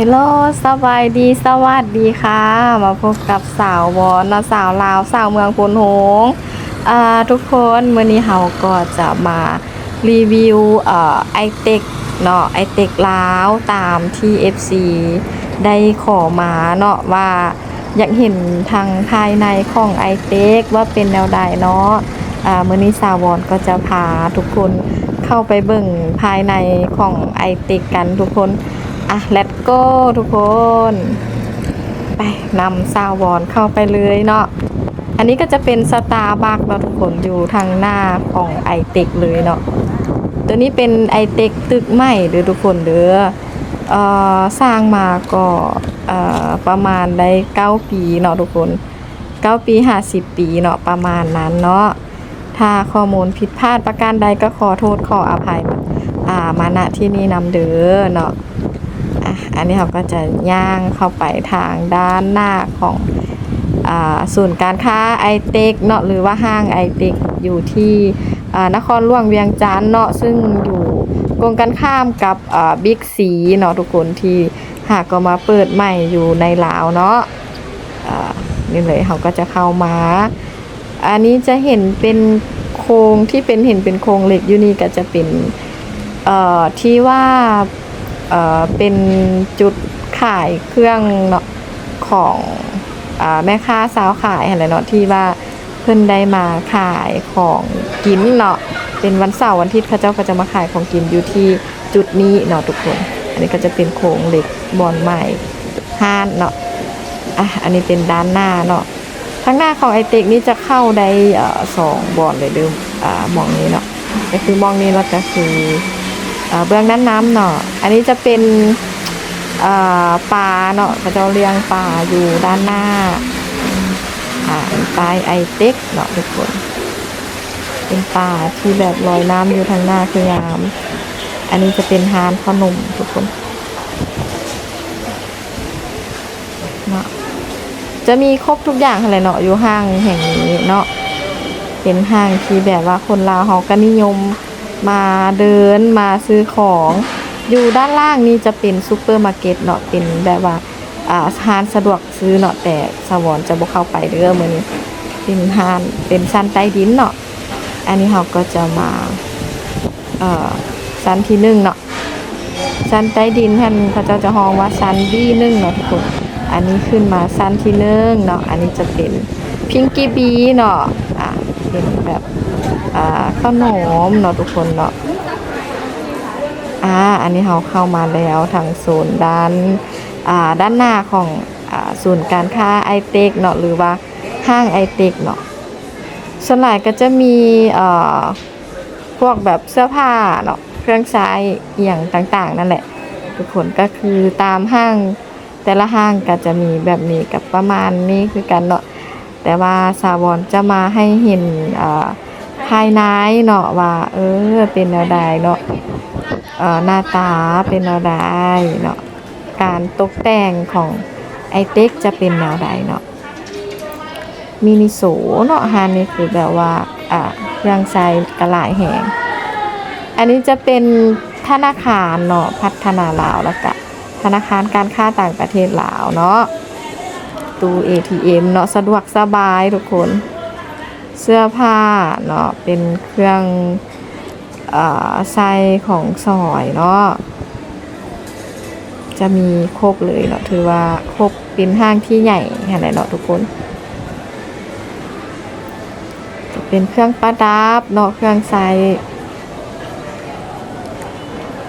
ฮลโลสบายดี สวัสดีค่ะ มาพบกับสาววอนนะสาวลาว สาวเมืองพนหงทุกคนเมื้อนี้เฮาก็จะมารีวิวอไอเต็กเนาะไอเต็กลาวตามที่ FC ได้ขอมาเนาะว่าอยากเห็นทางภายในของไอเต็กว่าเป็นแนวใดเนาะอ่ามื้อนี้สาววอนก็จะพาทุกคนเข้าไปเบิ่งภายในของไอเต็กกันทุกคน อะ let's go ทุกคน ไปนำซาวอนเข้าไปเลยเนาะอันนี้ก็จะเป็นสตาร์บัคเนาะทุกคนอยู่ทางหน้าของไอเต็กเลยเนาะตัวนี้เป็นไอเต็กตึกใหม่เด้อทุกคนเด้อสร้างมาก็ประมาณได้เก้าปีเนาะทุกคนเก้าปีห้าสิบปีเนาะประมาณนั้นเนาะถ้าข้อมูลผิดพลาดประการใดก็ขอโทษขออภัยมาอ่ามาณที่นี่นำเด้อเนาะ อะอันนี้เราก็จะย่างเข้าไปทางด้านหน้าของศูนย์การค้าไอเต็กเนาะหรือว่าห้างไอเต็กอยู่ที่นครหลวงเวียงจันทน์เนาะซึ่งอยู่ตรงกันข้ามกับบิ๊กซีเนาะทุกคนที่หากก็มาเปิดใหม่อยู่ในลาวเนาะนี่เลยเขาก็จะเข้ามา อันนี้จะเห็นเป็นโครงที่เป็นเห็นเป็นโครงเหล็กอยู่นี่ก็จะเป็นที่ว่า เป็นจุดขายเครื่องเนาะของอแม่ค้าสาวขายอะไรเนาะที่ว่าเพิ่นได้มาขายของกินเนาะเป็นวันเสาร์วันอาทิตย์เขาเจ้าก็จะมาขายของกินอยู่ที่จุดนี้เนาะทุกคน อันนี้ก็จะเป็นโครงเหล็กบอนใหม่ห้านเนาะอะอันนี้เป็นด้านหน้าเนาะข้างหน้าของไอเต็กนี่จะเข้าได้อสองบอนเลยเดิมอ่ามองนี้เนาะก็คือมองนี้แล้วก็คือ เบื้องด้านน้ำเนาะอันนี้จะเป็นอ่าปลาเนาะเขาจะเลี้ยงปลาอยู่ด้านหน้าอ่าปลายไอเต็กเนาะทุกคน เป็นปลาที่แบบลอยน้ำอยู่ทางหน้าคืองาม อันนี้จะเป็นฮานขนมทุกคนเนาะจะมีครบทุกอย่างอะไรเนาะอยู่ห้างแห่งนี้เนาะเป็นห้างที่แบบว่าคนลาวเขาก็นิยม มาเดินมาซื้อของ อยู่ด้านล่างนี่จะเป็นซูเปอร์มาร์เก็ตเนาะเป็นแบบว่าอ่าร้านสะดวกซื้อเนาะแต่สวรรค์จะบ่เข้าไปเด้อมื้อนี้เป็นร้านเป็นชั้นใต้ดินเนาะอันนี้เราก็จะมาเอ่อชั้นที่หนึ่งเนาะชั้นใต้ดินท่านเขาเจ้าจะฮ้องว่าชั้นดีหนึ่งเนาะทุกคนอันนี้ขึ้นมาชั้นที่หนึ่งเนาะอันนี้จะเป็นพิงกี้บีเนาะอะเป็นแบบ ขนมเนาะทุกคนเนาะอ่าอันนี้เราเข้ามาแล้วทางโซนด้านอ่าด้านหน้าของอ่าศูนย์การค้าไอเต็กเนาะหรือว่าห้างไอเต็กเนาะส่วนหลายก็จะมีเอ่อพวกแบบเสื้อผ้าเนาะเครื่องใช้อหย่างต่างๆ นั่นแหละ ทุกคนก็คือตามห้างแต่ละห้างก็จะมีแบบนี้กับประมาณนี้คือกันเนาะแต่ว่าสาวรจะมาให้เห็นอ่า ภายในเนาะว่า เออ เป็นแนวใดเนาะออหน้าตาเป็นแนวใดเนาะการตกแต่งของไอเต็กจะเป็นแนวใดเนาะมินิโซเนาะฮานนี่คือแบบว่าอ่าเครื่องใช้กระหลายแหงอันนี้จะเป็นธนาคารเนาะพัฒนาลาวแล้วก็ธนาคารการค้าต่างประเทศลาวเนาะตู้ ATM เนาะสะดวกสบายทุกคน เสื้อผ้าเนาะเป็นเครื่องอใส่ของสอยเนาะจะมีครบเลยเนาะถือว่าครบเป็นห้างที่ใหญ่ขนาดเนาะทุกคนจะเป็นเครื่องประดับเนาะเครื่องใส่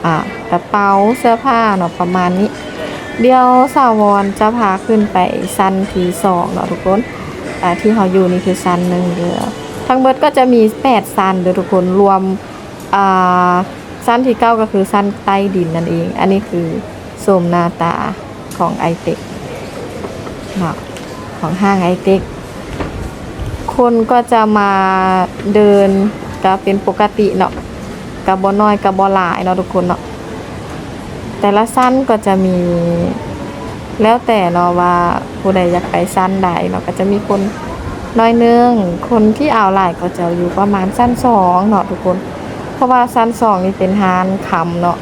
อ่ากระเป๋าเสื้อผ้าเนาะประมาณนี้ เดี๋ยวสาวรจะพาขึ้นไปชั้นทีสองเนาะทุกคน ที่เขาอยู่นี่คือซันหนึ่งเดือทั้งเบิดก็จะมีแปดซันเด้อทุกคนรวมซันที่เก้าก็คือซันใต้ดินนั่นเอง อันนี้คือโสมนาตาของไอเต็กเนาะของห้างไอเต็กคนก็จะมาเดินก็เป็นปกติเนาะกับบน้อยกับบหลายเนาะทุกคนเนาะแต่ละสั้นก็จะมี แล้วแต่เนาะว่าผู้ใดอยากไปสั้นใดเนาะก็จะมีคนน้อยนึงคนที่เอาหลายก็จะอยู่ประมาณสั้นสองเนาะทุกคน เพราะว่าสั้นสองนี่เป็นฮานคำเนาะ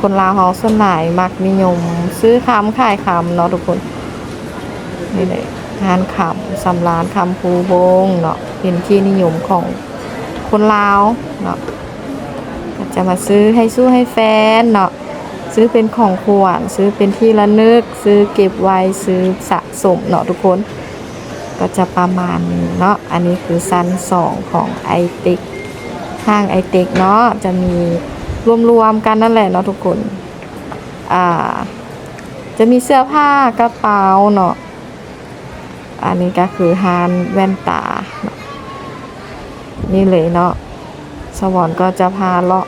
คนลาวเฮาส่วนหลายมักนิยม ซื้อคำขายคำเนาะทุกคนนี่เลยงานคำสำรานคำภูบงเนาะเป็นที่นิยมของคนลาวเนาะก็จะมาซื้อให้สู้ให้แฟนเนาะ ซื้อเป็นของขวัญซื้อเป็นที่ระลึก ซื้อเก็บไว้ซื้อสะสมเนาะทุกคน ก็จะประมาณนี้เนาะอันนี้คือสั้นสองของไอติกห้างไอติกเนาะจะมีรวมๆกันนั่นแหละเนาะทุกคนอ่าจะมีเสื้อผ้ากระเป๋าเนาะอันนี้ก็คือฮานแว่นตาเนาะนี่เลยเนาะสวรรค์ก็จะพาเลาะ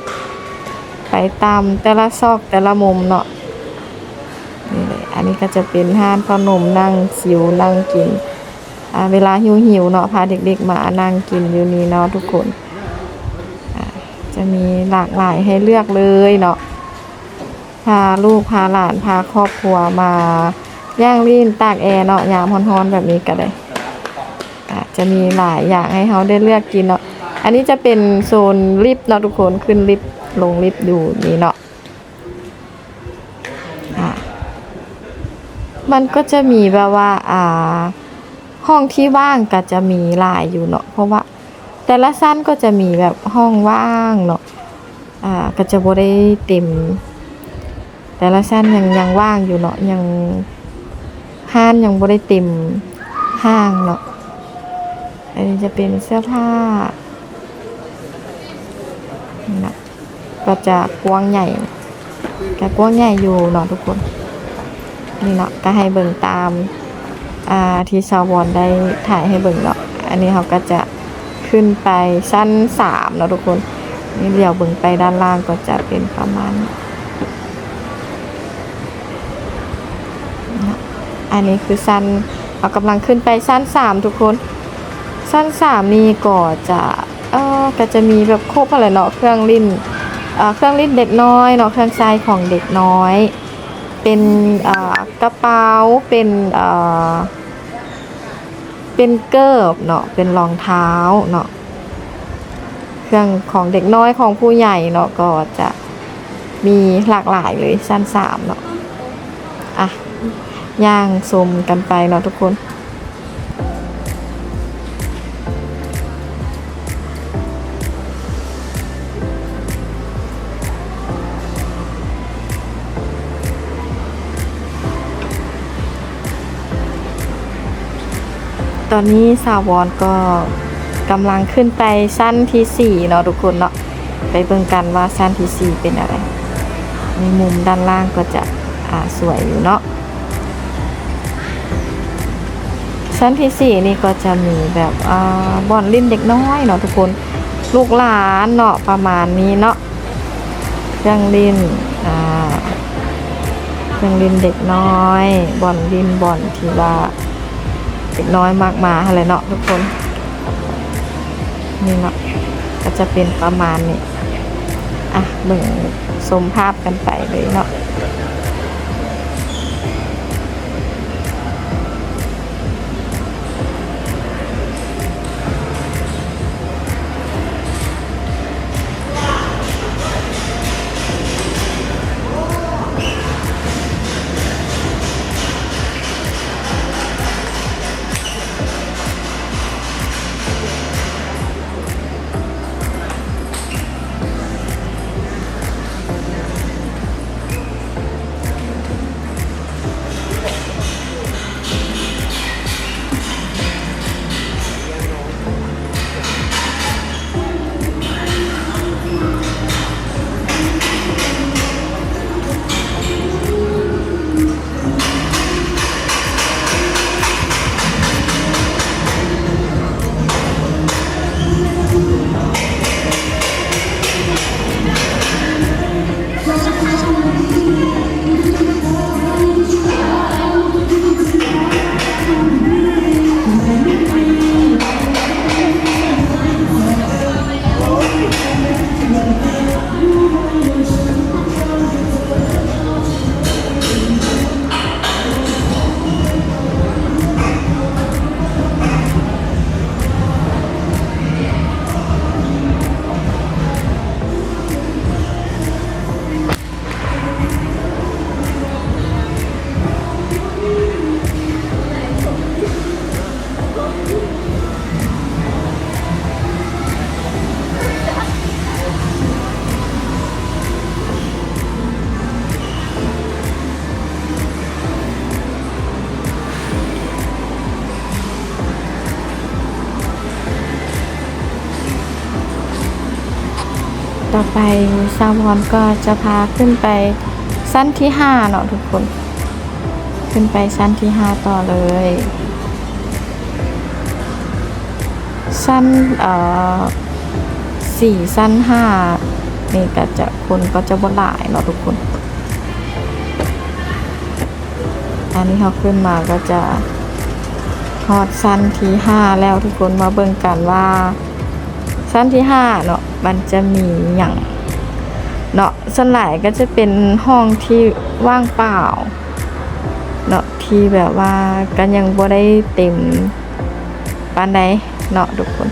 ไปตามแต่ละซอกแต่ละมุมเนาะนี่เลยอันนี้ก็จะเป็นห้านขนมนั่งสิวนั่งกินอ่าเวลาหิวหิวเนาะพาเด็กๆมานั่งกินอยู่นี่เนาะทุกคนอ่าจะมีหลากหลายให้เลือกเลยเนาะพาลูกพาหลานพาครอบครัวมาย่างรีนตากแอร์เนาะยามร้อนๆแบบนี้ก็ได้อะจะมีหลายอย่างให้เขาได้เลือกกินเนาะอันนี้จะเป็นโซนลิฟต์เนาะทุกคนขึ้นลิฟต์ ลงลิฟต์อยู่นี่เนาะอะมันก็จะมีแบบว่า อ่า ห้องที่ว่างก็จะมีหลายอยู่เนาะเพราะว่า แต่ละสั้นก็จะมีแบบห้องว่างเนาะอ่าก็จะบ่ได้เต็ม แต่ละชั้นยังยังว่างอยู่เนาะยังห้านยังบ่ได้เต็มห้างเนาะอันนี้จะเป็นเสื้อผ้านะ ก็จะกว้างใหญ่ก็กว้างใหญ่อยู่เนาะทุกคน นี่เนาะก็ให้เบิ่งตามอ่าที่ชาววอนได้ถ่ายให้เบิ่งเนาะอันนี้เขาก็จะขึ้นไปชั้นสามเนาะทุกคนนี่เดี๋ยวเบิ่งไปด้านล่างก็จะเป็นประมาณนี้อันนี้คือสั้นเรากำลังขึ้นไปสั้นสามทุกคน สั้นสามนี่ก็จะเออก็จะมีแบบครบอะไรเนาะเครื่องลิ้น เครื่องลิ้นเด็กน้อยเนาะเครื่องใช้ของเด็กน้อย เป็นกระเป๋าเป็นเป็นเกิบเนาะเป็นรองเท้าเนาะเครื่องของเด็กน้อยของผู้ใหญ่เนาะก็จะมีหลากหลายเลยสั้นสามเนาะอะย่างชมกันไปเนาะทุกคน อนนี้สาวอนก็กำลังขึ้นไปชั้นที่สี่เนาะทุกคนเนาะไปเบิ่งกันว่าชั้นที่สี่เป็นอะไร ในมุมด้านล่างก็จะอ่าสวยอยู่เนาะชั้นที่สี่นี่ก็จะมีแบบอ่าบ่อนลิ้นเด็กน้อยเนาะทุกคนลูกหลานเนาะประมาณนี้เนาะเครื่องลิ้นอ่าเครื่องลิ้นเด็กน้อย บ่อนลิ้นบ่อนที่ว่า เด็กน้อยมากมาอะไรเนาะทุกคน นี่เนาะก็จะเป็นประมาณนี้ อะเบิ่งชมภาพกันไปเลยเนาะ ต่อไปซาวอนก็จะพาขึ้นไปชั้นที่ห้าเนาะทุกคน ขึ้นไปชั้นที่ห้าต่อเลยชั้นเอ่อสี่ชั้นห้านี่ก็จะคนก็จะบ่หลายเนาะทุกคน อันนี้เขาขึ้นมาก็จะฮอดชั้นที่ห้าแล้วทุกคนมาเบิ่งกันว่า ชั้นที่ห้าเนาะมันจะมีอย่างเนาะส่วนหลายก็จะเป็นห้องที่ว่างเปล่าเนาะที่แบบว่ากันยังบ่ได้เต็มปานใดเนาะทุกคน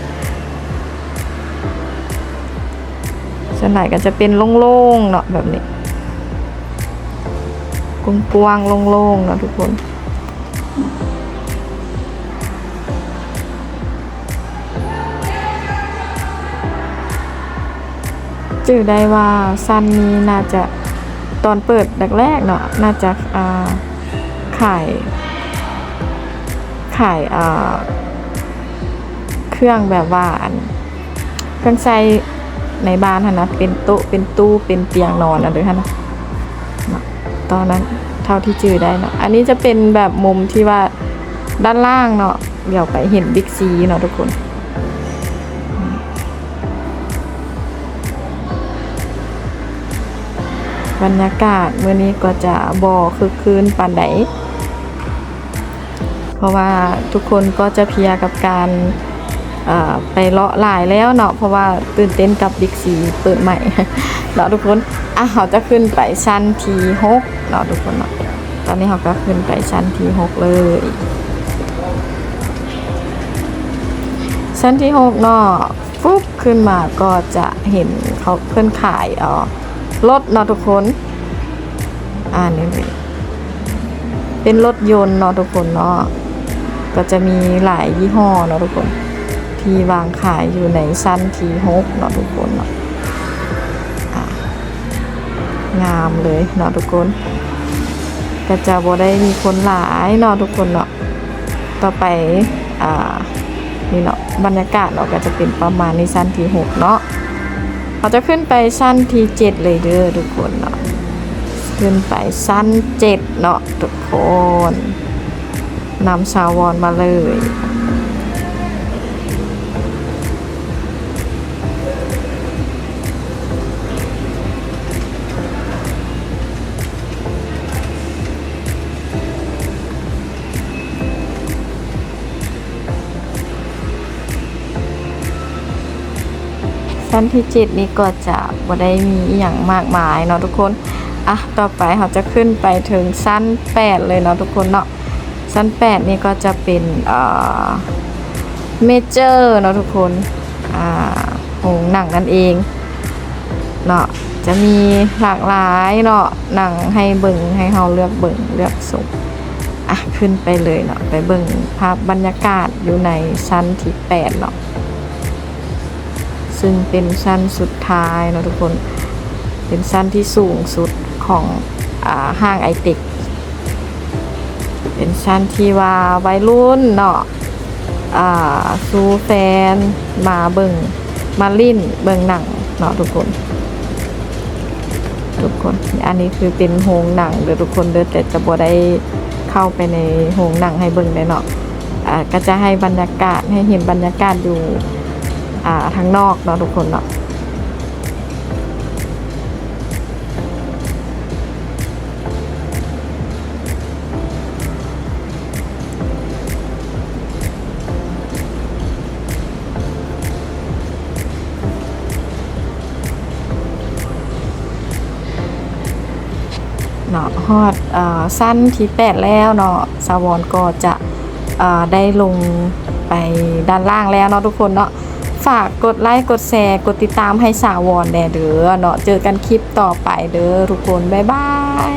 ส่วนใหญ่ก็จะเป็นโล่งๆเนาะแบบนี้กว้างๆโล่งๆเนาะทุกคน จือได้ว่าซันนี้น่าจะตอนเปิดแรกๆเนาะน่าจะอ่าขายขายอ่าเครื่องแบบว่านเครื่องใช้ในบ้านหั่นะเป็นโต๊ะเป็นตู้เป็นเตียงนอนอะไรฮะนะนะตอนนั้นเท่าที่จือได้เนาะอันนี้จะเป็นแบบมุมที่ว่าด้านล่างเนาะเดี๋ยวไปเห็นบิ๊กซีเนาะทุกคน บรรยากาศเมื่อนี้ก็จะบอคือคืนปานใดเพราะว่าทุกคนก็จะเพียกับการไปเลาะหลายแล้วเนาะเพราะว่าตื่นเต้นกับบิ๊กซีเปิดใหม่เนาะทุกคนอะเราจะขึ้นไปชั้นที่หกเนาะทุกคนเนาะตอนนี้เราก็ขึ้นไปชั้นที่หกเลยชั้นที่หกเนาะฟุ๊บขึ้นมาก็จะเห็นเขาเพื่อนขายอ่อ รถเนาะทุกคน อ่านี่เลยเป็นรถยนต์เนาะทุกคนเนาะก็จะมีหลายยี่ห้อเนาะทุกคน ที่วางขายอยู่ในชั้นทีหกเนาะทุกคนเนาะะงามเลยเนาะทุกคนก็จะบ่ได้มีคนหลายเนาะทุกคนเนาะต่อไปอ่านี่เนาะบรรยากาศเนาะก็จะเป็นประมาณในชั้นทีหกเนาะ เราจะขึ้นไปชั้นที่เจ็ดเลยเด้อทุกคนเนาะขึ้นไปชั้นเจ็ดเนาะทุกคนนำชาววอนมาเลย ชั้นที่เจ็ดนี่ก็จะบ่ได้มีอย่างมากมายเนาะทุกคนอะต่อไปเราจะขึ้นไปถึงชั้นแปดเลยเนาะทุกคนเนาะชั้นแปดนี่ก็จะเป็นเอ่อเมเจอร์เนาะทุกคนอ่าโรงหนังนั่นเองเนาะจะมีหลากหลายเนาะหนังให้เบิ่งให้เราเลือกเบิ่งเลือกสุ่มอะขึ้นไปเลยเนาะไปเบิ่งภาพบรรยากาศอยู่ในชั้นที่แปดเนาะ ซึ่งเป็นชั้นสุดท้ายเนาะทุกคน เป็นชั้นที่สูงสุดของอห้างไอติก เป็นชั้นที่ว่าวัยรุ่นเนาะซูแฟน มาเบิงมาลิ่นเบิงหนังเนาะทุกคน ทุกคน อันนี้คือเป็นโรงหนังเด้อทุกคนเด้อแต่จะบ่ได้เข้าไปในโรงหนังให้เบิงเลยเนาะก็จะให้บรรยากาศให้เห็นบรรยากาศอยู่ อ่าทางนอกเนาะทุกคนเนาะเนาะฮอดอ่อสั้นที่แปดแล้วเนาะสาวอนก็จะอ่อได้ลงไปด้านล่างแล้วเนาะทุกคนเนาะ ฝากกดไลค์กดแชร์กดติดตามให้สาวอนแน่เด้อเนาะเจอกันคลิปต่อไปเด้อทุกคน บ๊ายบาย